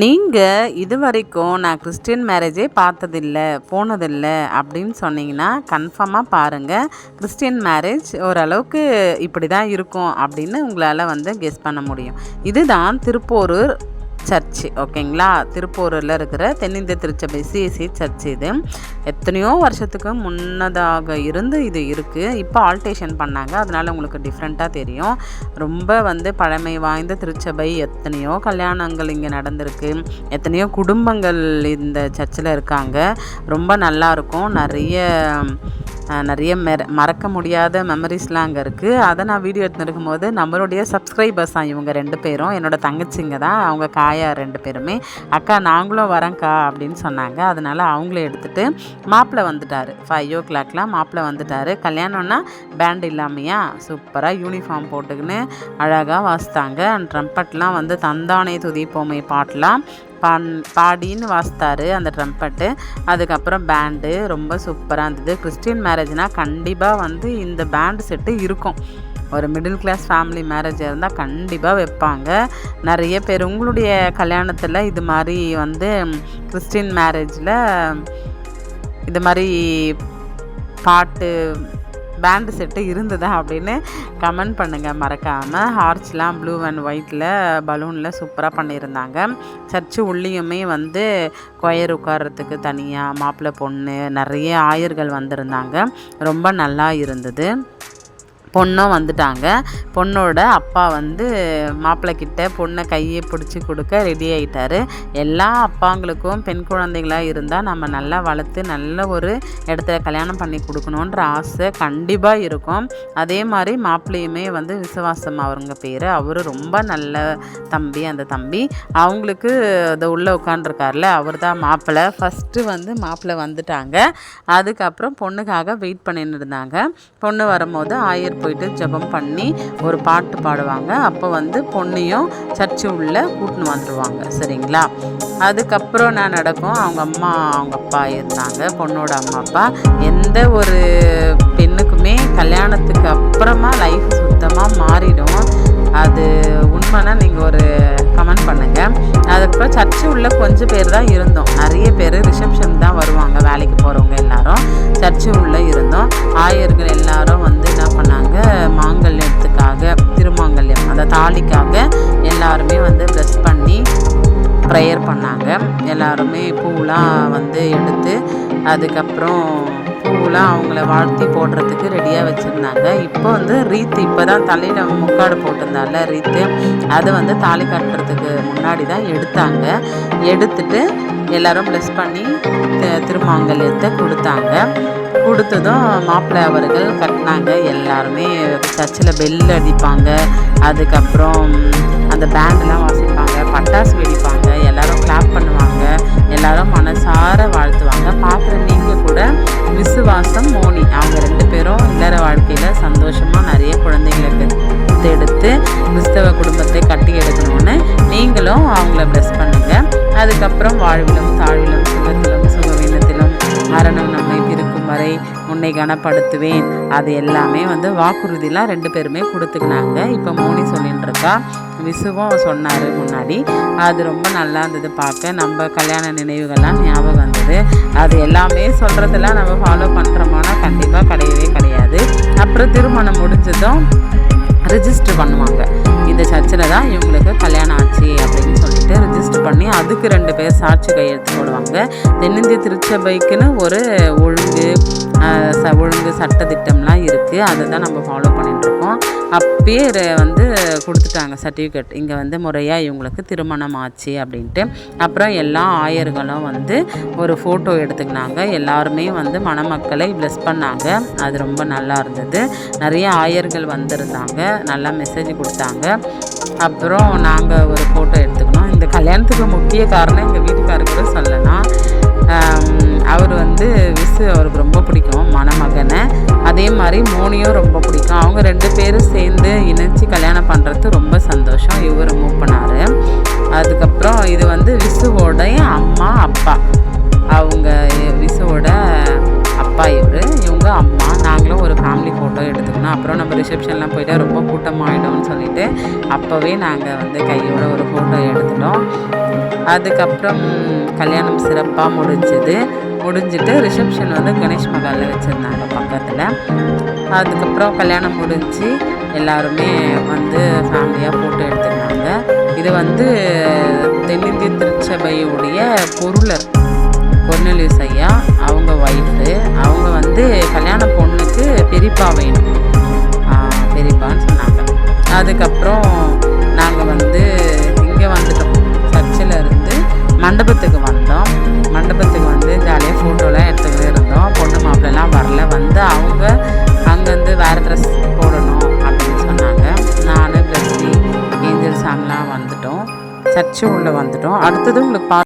நீங்கள் இது வரைக்கும் நான் கிறிஸ்டியன் மேரேஜே பார்த்ததில்ல போனதில்லை அப்படின்னு சொன்னீங்கன்னா கன்ஃபார்மாக பாருங்கள் கிறிஸ்டின் மேரேஜ் ஓரளவுக்கு இப்படி தான் இருக்கும் அப்படின்னு உங்களால் வந்து கெஸ் பண்ண முடியும். இதுதான் திருப்போரூர் சர்ச்சு ஓகேங்களா? திருப்பூரில் இருக்கிற தென்னிந்திய திருச்சபை சிஎஸ்சி சர்ச் இது. எத்தனையோ வருஷத்துக்கு முன்னதாக இருந்து இது இருக்குது இப்போ ஆல்டேஷன் பண்ணாங்க. அதனால் உங்களுக்கு டிஃப்ரெண்ட்டாக தெரியும். ரொம்ப வந்து பழமை வாய்ந்த திருச்சபை. எத்தனையோ கல்யாணங்கள் இங்கே நடந்திருக்கு. எத்தனையோ குடும்பங்கள் இந்த சர்ச்சில் இருக்காங்க. ரொம்ப நல்லாயிருக்கும் நிறைய நிறைய மெர மறக்க முடியாத மெமரிஸ்லாம் அங்கே இருக்குது அதை நான் வீடியோ எடுத்துருக்கும் போது நம்மளுடைய சப்ஸ்கிரைபர்ஸ் தான் இவங்க ரெண்டு பேரும் என்னோட தங்கச்சிங்க தான் அவங்க காயா ரெண்டு பேருமே அக்கா நாங்களும் வரேங்க்கா அப்படின்னு சொன்னாங்க. அதனால் அவங்களே எடுத்துகிட்டு மாப்பிள்ளை வந்துட்டார். ஃபைவ் ஓ கிளாக்லாம் மாப்பிள்ளை வந்துட்டார். கல்யாணம்னா பேண்ட் இல்லாமையா சூப்பராக யூனிஃபார்ம் போட்டுக்கின்னு அழகாக வாசித்தாங்க. ட்ரம்பட்லாம் வந்து தந்தானே துதிப்போமை பாட்டெலாம். பான் பாடின்னு வாசித்தார் அந்த ட்ரம்பட்டு அதுக்கப்புறம் பேண்டு ரொம்ப சூப்பராக இருந்தது. கிறிஸ்டின் மேரேஜ்னால் கண்டிப்பாக வந்து இந்த பேண்டு செட்டு இருக்கும். ஒரு மிடில் கிளாஸ் ஃபேமிலி மேரேஜாக இருந்தால் கண்டிப்பாக வைப்பாங்க. நிறைய பேர் உங்களுடைய கல்யாணத்தில் இது மாதிரி வந்து கிறிஸ்டின் மேரேஜில் இது மாதிரி பாட்டு பேண்டு செட்டு இருந்ததா அப்படின்னு கமெண்ட் பண்ணுங்கள் மறக்காமல் ஹார்ச்லாம் ப்ளூ அண்ட் ஒயிட்டில் பலூனில் சூப்பராக பண்ணியிருந்தாங்க. சர்ச்சு உள்ளேயுமே வந்து கொயர் உட்கார்றதுக்கு தனியாக மாப்பிள்ளை பொண்ணு நிறைய ஆயர்கள் வந்திருந்தாங்க. ரொம்ப நல்லா இருந்தது. பொண்ணும் வந்துட்டாங்க. பொண்ணோட அப்பா வந்து மாப்பிள்ளை கிட்ட பொண்ணை கையை பிடிச்சி கொடுக்க ரெடி ஆகிட்டாரு எல்லா அப்பாங்களுக்கும் பெண் குழந்தைகளாக இருந்தால் நம்ம நல்லா வளர்த்து நல்ல ஒரு இடத்துல கல்யாணம் பண்ணி கொடுக்கணுன்ற ஆசை கண்டிப்பாக இருக்கும். அதே மாதிரி மாப்பிள்ளையுமே வந்து விசுவாசம் அவருங்க பேர். அவர் ரொம்ப நல்ல தம்பி. அந்த தம்பி அவங்களுக்கு அதை உள்ளே உட்காண்டிருக்கார்ல அவர் தான் மாப்பிள்ளை. ஃபஸ்ட்டு வந்து மாப்பிள்ளை வந்துட்டாங்க. அதுக்கப்புறம் பொண்ணுக்காக வெயிட் பண்ணின்னு இருந்தாங்க. பொண்ணு வரும்போது ஆயிரம் போயிட்டு ஜெபம் பண்ணி ஒரு பாட்டு பாடுவாங்க. அப்போ வந்து பொண்ணையும் சர்ச்சு உள்ள கூட்டின்னு வந்துடுவாங்க சரிங்களா? அதுக்கப்புறம் நான் நடக்கும்? அவங்க அம்மா அவங்க அப்பா இருந்தாங்க. பொண்ணோட அம்மா அப்பா. எந்த ஒரு பெண்ணுக்குமே கல்யாணத்துக்கு அப்புறமா லைஃப் சுத்தமாக மாறிடும். அது உண்மைனா நீங்கள் ஒரு கமெண்ட் பண்ணுங்கள் அதுக்கப்புறம் சர்ச்சு உள்ள கொஞ்சம் பேர் தான் இருந்தோம். நிறைய பேர் ரிசப்ஷன் தான் வருவாங்க வேலைக்கு போகிறவங்க எல்லாரும். சர்ச்சு உள்ள இருந்தோம். ஆயர்கள் எல்லாரும் வந்து என்ன பண்ணாங்க? மாங்கல்யத்துக்காக திருமாங்கல்யம் அந்த தாலிக்காக எல்லாருமே வந்து ப்ரெஸ் பண்ணி ப்ரேயர் பண்ணாங்க. எல்லாருமே பூலாம் வந்து எடுத்து அதுக்கப்புறம் பூவெலாம் அவங்கள வாழ்த்தி போடுறதுக்கு ரெடியாக வச்சுருந்தாங்க. இப்போ வந்து ரீத்து இப்போ தான் தலையில் முக்காடு போட்டிருந்தால ரீத்து அது வந்து தாலி கட்டுறதுக்கு முன்னாடி தான் எடுத்தாங்க. எடுத்துட்டு எல்லாரும் ப்ளஸ் பண்ணி திருமாங்கல்யத்தை கொடுத்தாங்க. கொடுத்ததும் மாப்பிள்ளை அவர்கள் கட்டினாங்க. எல்லாருமே சர்ச்சில் பெல் அடிப்பாங்க. அதுக்கப்புறம் அந்த பேண்டெலாம் வாசிப்பாங்க. பட்டாசு வெடிப்பாங்க. எல்லாரும் கிளாப் பண்ணுவாங்க. எல்லாரும் மனசார வாழ்த்துவாங்க. பார்க்குற நீங்கள் கூட விசுவாசம் மோனி. அவங்க ரெண்டு பேரும் இல்லற வாழ்க்கையில் சந்தோஷமாக நிறைய குழந்தைங்களுக்கு எடுத்து கிறிஸ்தவ குடும்பத்தை கட்டி எடுக்கணும்னு நீங்களும் அவங்கள ப்ளஸ் பண்ணுங்கள் அதுக்கப்புறம் வாழ்விலும் தாழ்விலும் சுகத்திலும் சுகவீனத்திலும் மரணம் நம்மை இருக்கும் வரை உன்னை கனப்படுத்துவேன். அது எல்லாமே வந்து வாக்குறுதிலாம் ரெண்டு பேருமே கொடுத்துக்கினாங்க. இப்போ மோனி சொல்லிட்டு இருக்கா விசுவும் சொன்னார் முன்னாடி. அது ரொம்ப நல்லா இருந்தது பார்க்க. நம்ம கல்யாண நினைவுகள்லாம் ஞாபகம் வந்தது. அது எல்லாமே சொல்கிறதெல்லாம் நம்ம ஃபாலோ பண்ணுறோமானா கண்டிப்பாக கிடையவே கிடையாது. அப்புறம் திருமணம் முடிஞ்சதும் ரிஜிஸ்டர் பண்ணுவாங்க. இந்த சர்ச்சில் தான் இவங்களுக்கு கல்யாணம் ஆச்சு அப்படின்னு சொல்லிட்டு ரிஜிஸ்டர் பண்ணி அதுக்கு ரெண்டு பேர் சாட்சி கையெழுத்து போடுவாங்க. தென்னிந்திய திருச்சபைக்குன்னு ஒரு ஒழுங்கு ச ஒழுங்கு சட்டத்திட்டம்லாம் இருக்குது அதை தான் நம்ம ஃபாலோ பண்ணிட்டுருக்கோம் அப்பயே வந்து கொடுத்துட்டாங்க சர்டிஃபிகேட் இங்கே வந்து முறையாக இவங்களுக்கு திருமணம் ஆச்சு அப்படின்ட்டு. அப்புறம் எல்லா ஆயர்களும் வந்து ஒரு ஃபோட்டோ எடுத்துக்கினாங்க. எல்லாருமே வந்து மணமக்களை ப்ளஸ் பண்ணாங்க. அது ரொம்ப நல்லா இருந்தது. நிறைய ஆயர்கள் வந்திருந்தாங்க. நல்லா மெசேஜ் கொடுத்தாங்க. அப்புறம் நாங்கள் ஒரு ஃபோட்டோ எடுத்துக்கணும். இந்த கல்யாணத்துக்கு முக்கிய காரணம் எங்கள் வீட்டுக்காரருக்கு சொல்லலாம். அவர் வந்து விசு அவருக்கு ரொம்ப பிடிக்கும் மணமகனை. அதே மாதிரி மோனியும் ரொம்ப பிடிக்கும். அவங்க ரெண்டு பேரும் சேர்ந்து இணைச்சி கல்யாணம் பண்ணுறது ரொம்ப சந்தோஷம். இவர் மூவ் பண்ணார். அதுக்கப்புறம் இது வந்து விசுவோடைய அம்மா அப்பா. அவங்க விசுவோட அப்பா இவர். இவங்க அம்மா. நாங்களும் ஒரு ஃபேமிலி ஃபோட்டோ எடுத்துக்கணும். அப்புறம் நம்ம ரிசப்ஷன்லாம் போயிட்டு ரொம்ப கூட்டமாகிடும்னு சொல்லிட்டு அப்போவே நாங்கள் வந்து கையோட ஒரு ஃபோட்டோ எடுத்துட்டோம். அதுக்கப்புறம் கல்யாணம் சிறப்பாக முடிஞ்சது. முடிஞ்சிட்டு ரிசப்ஷன் வந்து கணேஷ் மகாலில் வச்சுருந்தாங்க பக்கத்தில். அதுக்கப்புறம் கல்யாணம் முடிஞ்சு எல்லாருமே வந்து ஃபேமிலியாக ஃபோட்டோ எடுத்திருந்தாங்க. இது வந்து தென்னிந்திய திருச்சபையுடைய பொருளர் கொர்னலியூஸ் ஐயா அவங்க ஒய்ஃபு அவங்க வந்து கல்யாண பொண்ணுக்கு பெரியப்பா வேணும். பெரியப்பான்னு சொன்னாங்க. அதுக்கப்புறம் நாங்கள் வந்து இங்கே வந்துட்டோம். சர்ச்சில் இருந்து மண்டபத்துக்கு சர்ச்சு உள்ளே வந்துட்டோம். அடுத்தது உங்களுக்கு பா